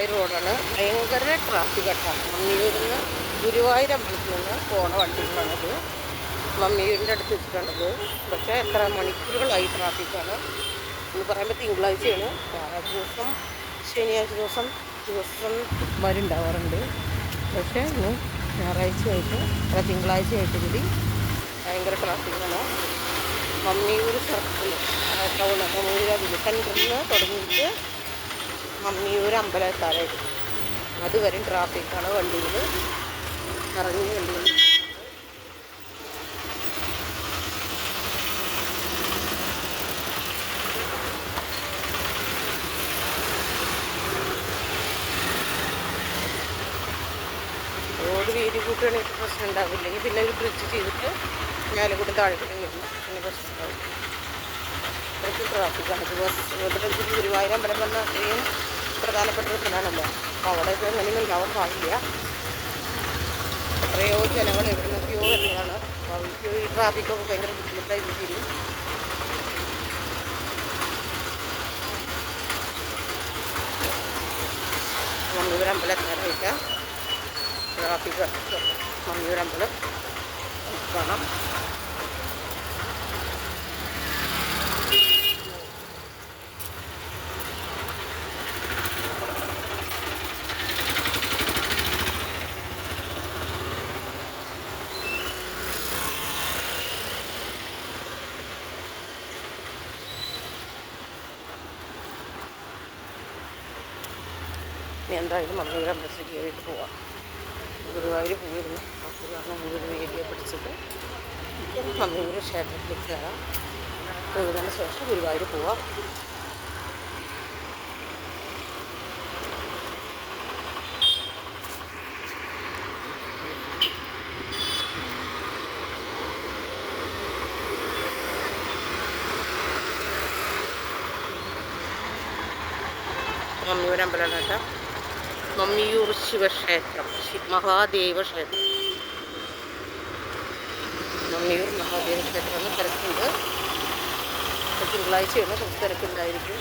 ഗുരുവായൂർ റോഡാണ്. ഭയങ്കര ട്രാഫിക് ഘട്ടമാണ് മമ്മിയൂരിന്ന് ഗുരുവായൂർ അമ്പലത്തിൽ നിന്ന് പോണ വണ്ടികളാണത് മമ്മിയൂരിന്റെ അടുത്ത് വെച്ചിട്ടുണ്ടത് പക്ഷേ എത്ര മണിക്കൂറുകളായി ട്രാഫിക്കാണ് എന്ന് പറയുമ്പോൾ തിങ്കളാഴ്ചയാണ്. ഞായറാഴ്ച ദിവസം ശനിയാഴ്ച ദിവസം ദിവസം വരുണ്ടാവാറുണ്ട് പക്ഷേ ഇന്ന് ഞായറാഴ്ചയായിട്ട് അല്ല തിങ്കളാഴ്ചയായിട്ട് കൂടി ഭയങ്കര ട്രാഫിക്കാണ് മമ്മിയൂർ സർക്കിൾ ടൗൺ മമ്മിയൂർ വിൽക്കണ്ടിൽ നിന്ന് തുടങ്ങിയിട്ട് മമ്മിയൂർ അമ്പലത്താറായിട്ട് അതുവരെ ട്രാഫിക്കാണ് വണ്ടിയിൽ നിറഞ്ഞ വണ്ടികൾ റോഡ് വീതി കൂട്ടുകയാണെങ്കിൽ പ്രശ്നം ഉണ്ടാവില്ലെങ്കിൽ പിന്നെ ഒരു ബ്രിഡ്ജ് ചെയ്തിട്ട് മേലെ കൂടി താഴെ പിന്നെ പ്രശ്നം ഉണ്ടാവും ഇത്രയ്ക്ക് പ്രാർത്ഥിക്കാം ഇവിടെ ഗുരുവായൂർ അമ്പലം പറഞ്ഞ അത്രയും പ്രധാനപ്പെട്ട ഒരു സ്ഥലമാണല്ലോ അപ്പോൾ അവിടെയൊക്കെ അങ്ങനെയൊന്നും ഉണ്ടാവാൻ പാടില്ല എത്രയോ ജനങ്ങൾ എവിടെ നിന്നൊക്കെയോ വരുന്നതാണ് അപ്പോൾ ഈ ട്രാഫിക്കൊക്കെ ഭയങ്കര ബുദ്ധിമുട്ടായി തീരും മമ്മിയൂർ അമ്പലക്കാരായിട്ട് ട്രാഫിക് മമ്മിയൂർ അമ്പലം കാണാം എന്തായാലും മമ്മിയൂർ അമ്പലത്തിലേക്ക് കയറിയിട്ട് പോവാം. ഗുരുവായൂർ പോയിരുന്നു. അപ്പോൾ കാരണം ഗുരു ഏരിയ പിടിച്ചിട്ട് മന്ദിര ക്ഷേത്രത്തിലേക്ക് കയറാം. തൊഴുതിന് ശേഷം ഗുരുവായൂർ പോവാം. അമ്മയുടെ അമ്പലം കേട്ടോ. മമ്മിയൂർ ശിവക്ഷേത്രം മഹാദേവ ക്ഷേത്രം മമ്മിയൂർ മഹാദേവ ക്ഷേത്രമാണ് തിരക്കുണ്ട്. ഇപ്പൊ തിങ്കളാഴ്ചയാണ് തിരക്കുണ്ടായിരിക്കും.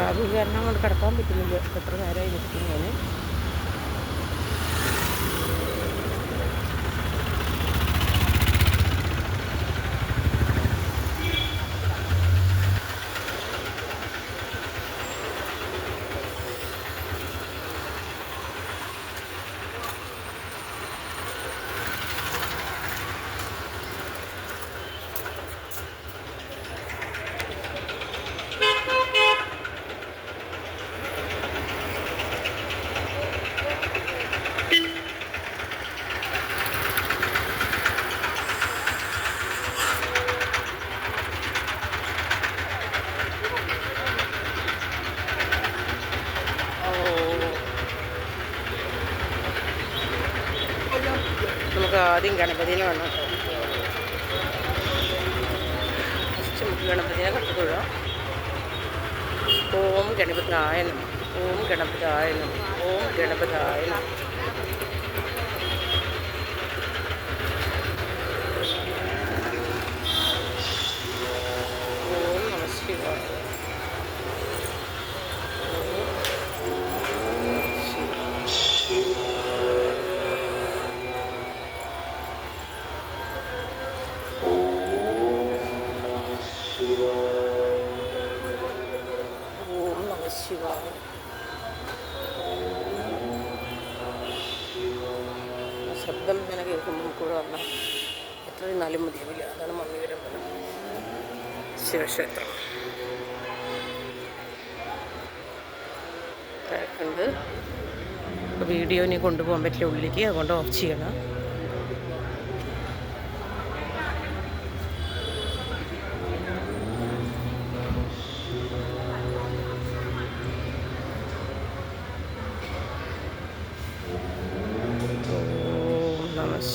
ട്രാഫിക് കാരണം കൊണ്ട് കിടക്കാൻ പറ്റുന്നില്ല. എത്ര നേരമായി നിൽക്കുന്നു ഞാൻ നമുക്ക് ആദ്യം ഗണപതിനെ വേണം കേട്ടോ ഫസ്റ്റ് നമുക്ക് ഗണപതിനെ കണ്ടുകൊള്ളാം ഓം ഗണപതായ ഓം ഗണപതായ ഓം ഗണപതായ ശിവായ ശബ്ദം ഇങ്ങനെ കേൾക്കുമ്പോൾ നമുക്ക് ഇവിടെ വന്നാൽ എത്ര നിന്നാലും മതിയാവില്ല. അതാണ് മമ്മിയൂരമ്പലം ശിവക്ഷേത്രം. തിരക്കുണ്ട്. വീഡിയോ ഇനി കൊണ്ടുപോകാൻ പറ്റിയ ഉള്ളിലേക്ക്. അതുകൊണ്ട് ഓഫ് ചെയ്യണം.